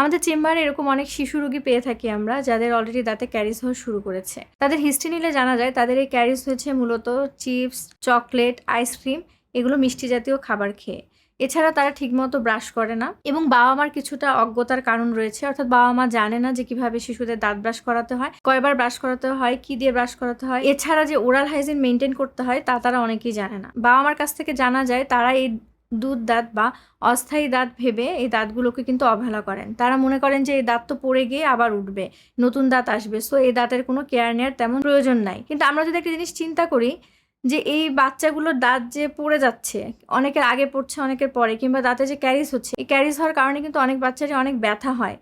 আমাদের চেম্বারে এরকম অনেক শিশু রোগী পেয়ে থাকি আমরা, যাদের অলরেডি দাঁতে ক্যারিজ হওয়া শুরু করেছে। তাদের হিস্ট্রি নিলে জানা যায়, তাদের এই ক্যারিজ হয়েছে মূলত চিপস চকলেট আইসক্রিম এগুলো মিষ্টি জাতীয় খাবার খেয়ে। এছাড়া তারা ঠিকমতো ব্রাশ করে না এবং বাবা মার কিছুটা অজ্ঞতার কারণ রয়েছে, অর্থাৎ বাবা মা জানে না যে কীভাবে শিশুদের দাঁত ব্রাশ করাতে হয়, কয়বার ব্রাশ করাতে হয়, কি দিয়ে ব্রাশ করাতে হয়। এছাড়া যে ওরাল হাইজিন মেনটেন করতে হয়, তা তারা অনেকেই জানে না। বাবা মার কাছ থেকে জানা যায়, তারা এই দুধ দাঁত বা অস্থায়ী দাঁত ভেবে এই দাঁতগুলোকে কিন্তু অবহেলা করেন। তারা মনে করেন যে এই দাঁত তো পড়ে গিয়ে আবার উঠবে, নতুন দাঁত আসবে। সো এই দাঁতের কোনো কেয়ার নেওয়ার তেমন প্রয়োজন নাই। কিন্তু আমরা যদি একটা জিনিস চিন্তা করি যে এই বাচ্চাগুলোর দাঁত যে পড়ে যাচ্ছে, অনেকের আগে পড়ছে, অনেকের পরে, কিংবা দাঁতে যে ক্যারিজ হচ্ছে, এই ক্যারিজ হওয়ার কারণে কিন্তু অনেক বাচ্চারই অনেক ব্যথা হয়।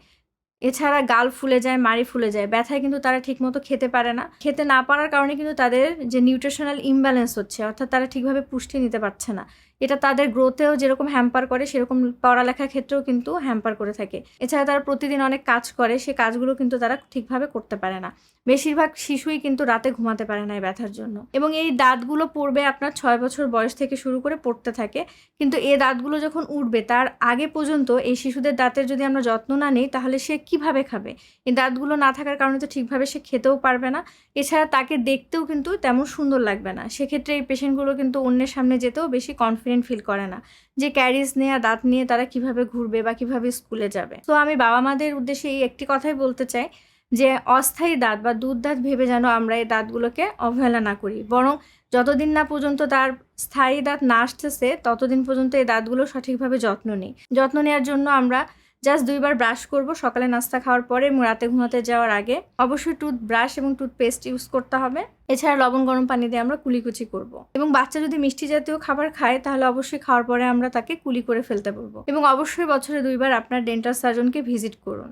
এছাড়া গাল ফুলে যায়, মাড়ি ফুলে যায়, ব্যথায় কিন্তু তারা ঠিকমতো খেতে পারে না। খেতে না পারার কারণে কিন্তু তাদের যে নিউট্রিশনাল ইমব্যালেন্স হচ্ছে, অর্থাৎ তারা ঠিকভাবে পুষ্টি নিতে পারছে না। এটা তাদের গ্রোথেও যেরকম হ্যাম্পার করে, সেরকম পড়ালেখার ক্ষেত্রেও কিন্তু হ্যাম্পার করে থাকে। এছাড়া তারা প্রতিদিন অনেক কাজ করে, সে কাজগুলো কিন্তু তারা ঠিকভাবে করতে পারে না। বেশিরভাগ শিশুই কিন্তু রাতে ঘুমাতে পারে না এই ব্যথার জন্য। এবং এই দাঁতগুলো পড়বে আপনার ছয় বছর বয়স থেকে শুরু করে পড়তে থাকে, কিন্তু এ দাঁতগুলো যখন উঠবে, তার আগে পর্যন্ত এই শিশুদের দাঁতের যদি আমরা যত্ন না নিই, তাহলে সে কীভাবে খাবে? এই দাঁতগুলো না থাকার কারণে তো ঠিকভাবে সে খেতেও পারবে না। এছাড়া তাকে দেখতেও কিন্তু তেমন সুন্দর লাগবে না। সেক্ষেত্রে এই পেশেন্টগুলো কিন্তু অন্যের সামনে যেতেও বেশি কনফিডেন্ট ফিল করে না। যে ক্যারিজ নেওয়া দাঁত নিয়ে তারা কীভাবে ঘুরবে বা কীভাবে স্কুলে যাবে। তো আমি বাবা মাদের উদ্দেশ্যে এই একটি কথাই বলতে চাই যে, অস্থায়ী দাঁত বা দুধ দাঁত ভেবে যেন আমরা এই দাঁতগুলোকে অবহেলা না করি। বরং যতদিন না পর্যন্ত তার স্থায়ী দাঁত না আসতেছে, ততদিন পর্যন্ত এই দাঁতগুলো সঠিকভাবে যত্ন নিই। যত্ন নেওয়ার জন্য আমরা জাস্ট দুইবার ব্রাশ করব, সকালে নাস্তা খাওয়ার পরে এবং রাতে ঘুমাতে যাওয়ার আগে। অবশ্যই টুথ ব্রাশ এবং টুথপেস্ট ইউজ করতে হবে। এছাড়া লবণ, গরম পানি দিয়ে আমরা কুলিকুচি করব। এবং বাচ্চা যদি মিষ্টি জাতীয় খাবার খায়, তাহলে অবশ্যই খাওয়ার পরে আমরা তাকে কুলি করে ফেলতে পারব এবং অবশ্যই বছরে দুইবার আপনার ডেন্টাল সার্জনকে ভিজিট করুন।